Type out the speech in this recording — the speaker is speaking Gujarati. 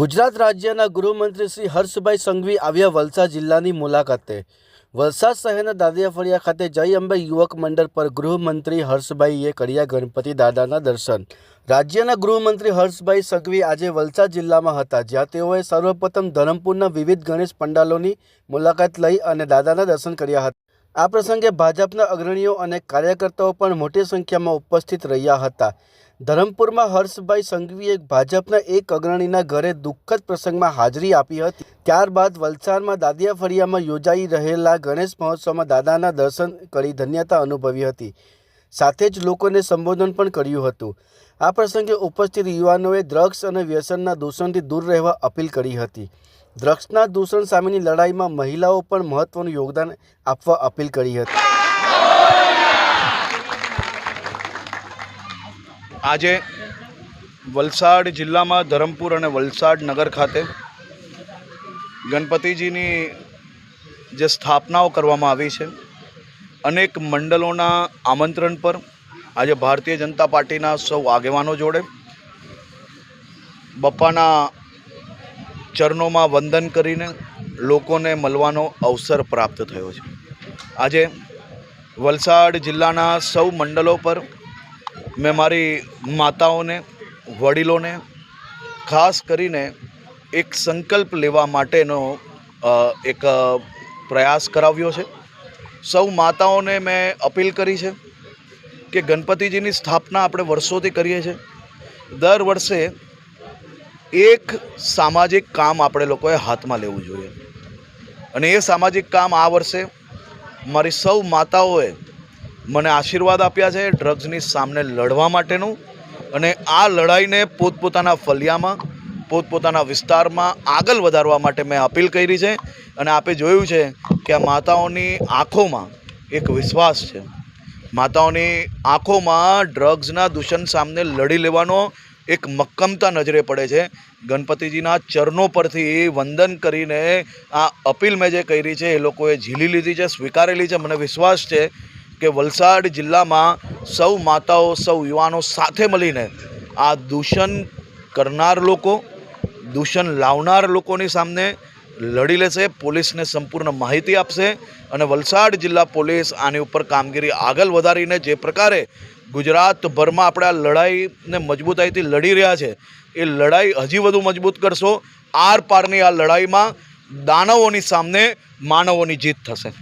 ગુજરાત રાજ્યના ગૃહમંત્રી શ્રી હર્ષભાઈ સંઘવી આવ્યા વલસાડ જિલ્લાની મુલાકાતે. વલસાડ શહેરના દાદિયા ફળિયા ખાતે જય અંબે યુવક મંડળ પર ગૃહમંત્રી હર્ષભાઈએ કર્યા ગણપતિ દાદાના દર્શન. રાજ્યના ગૃહમંત્રી હર્ષભાઈ સંઘવી આજે વલસાડ જિલ્લામાં હતા, જ્યાં તેઓએ સર્વપ્રથમ ધરમપુરના વિવિધ ગણેશ પંડાલોની મુલાકાત લઈ અને દાદાના દર્શન કર્યા હતા. આ પ્રસંગે ભાજપના અગ્રણીઓ અને કાર્યકર્તાઓ પણ મોટી સંખ્યામાં ઉપસ્થિત રહ્યા હતા. ધરમપુરમાં હર્ષભાઈ સંઘવીએ ભાજપના એક અગ્રણીના ઘરે દુઃખદ પ્રસંગમાં હાજરી આપી હતી. ત્યારબાદ વલસાડમાં દાદિયા ફળિયામાં યોજાઈ રહેલા ગણેશ મહોત્સવમાં દાદાના દર્શન કરી ધન્યતા અનુભવી હતી. સાથે જ લોકોને સંબોધન પણ કર્યું હતું. આ પ્રસંગે ઉપસ્થિત યુવાનોએ ડ્રગ્સ અને વ્યસનના દૂષણથી દૂર રહેવા અપીલ કરી હતી. ડ્રગ્સના દૂષણ સામેની લડાઈમાં મહિલાઓ પણ મહત્વનું યોગદાન આપવા અપીલ કરી હતી. આજે વલસાડ જિલ્લામાં ધરમપુર અને વલસાડ નગર ખાતે ગણપતિજીની જે સ્થાપનાઓ કરવામાં આવી છે, અનેક મંડળોના આમંત્રણ પર આજે ભારતીય જનતા પાર્ટીના સૌ આગેવાનો જોડે બપ્પાના ચરણોમાં વંદન કરીને લોકોને મળવાનો અવસર પ્રાપ્ત થયો છે. આજે વલસાડ જિલ્લાના સૌ મંડળો પર મેં મારી માતાઓને, વડીલોને, ખાસ કરીને એક સંકલ્પ લેવા માટેનો એક પ્રયાસ કરાવ્યો છે. સૌ માતાઓને મેં અપીલ કરી છે કે ગણપતિજીની સ્થાપના આપણે વર્ષોથી કરીએ છીએ. દર વર્ષે એક સામાજિક કામ આપણે લોકોએ હાથમાં લેવું જોઈએ. અને એ સામાજિક કામ આ વર્ષે મારી સૌ માતાઓએ મને આશીર્વાદ આપ્યા છે ડ્રગ્સની સામે લડવા માટેનું. અને આ લડાઈને પોતપોતાના ફલિયામાં, પોતપોતાના વિસ્તારમાં આગળ વધારવા માટે મેં અપીલ કરી છે. અને આપે જોયું છે કે આ માતાઓની આંખોમાં એક વિશ્વાસ છે. માતાઓની આંખોમાં ડ્રગ્સના દૂષણ સામે લડી લેવાનો એક મક્કમતા નજરે પડે છે. ગણપતિજીના ચરણો પરથી વંદન કરીને આ અપીલ મેં જે કરી છે એ લોકોએ ઝીલી લીધી છે, સ્વીકારેલી છે. મને વિશ્વાસ છે કે વલસાડ જિલ્લામાં સૌ માતાઓ, સૌ યુવાનો સાથે મળીને આ દૂષણ કરનાર લોકો, દૂષણ લાવનાર લોકોની સામે લડી લેશે, પોલીસને સંપૂર્ણ માહિતી આપશે અને વલસાડ જિલ્લા પોલીસ આની ઉપર કામગીરી આગળ વધારીને જે પ્રકારે ગુજરાતભરમાં આપણે આ લડાઈને મજબૂતાઈથી લડી રહ્યા છે, એ લડાઈ હજી વધુ મજબૂત કરશો. આર પારની આ લડાઈમાં દાનવોની સામે માનવોની જીત થશે.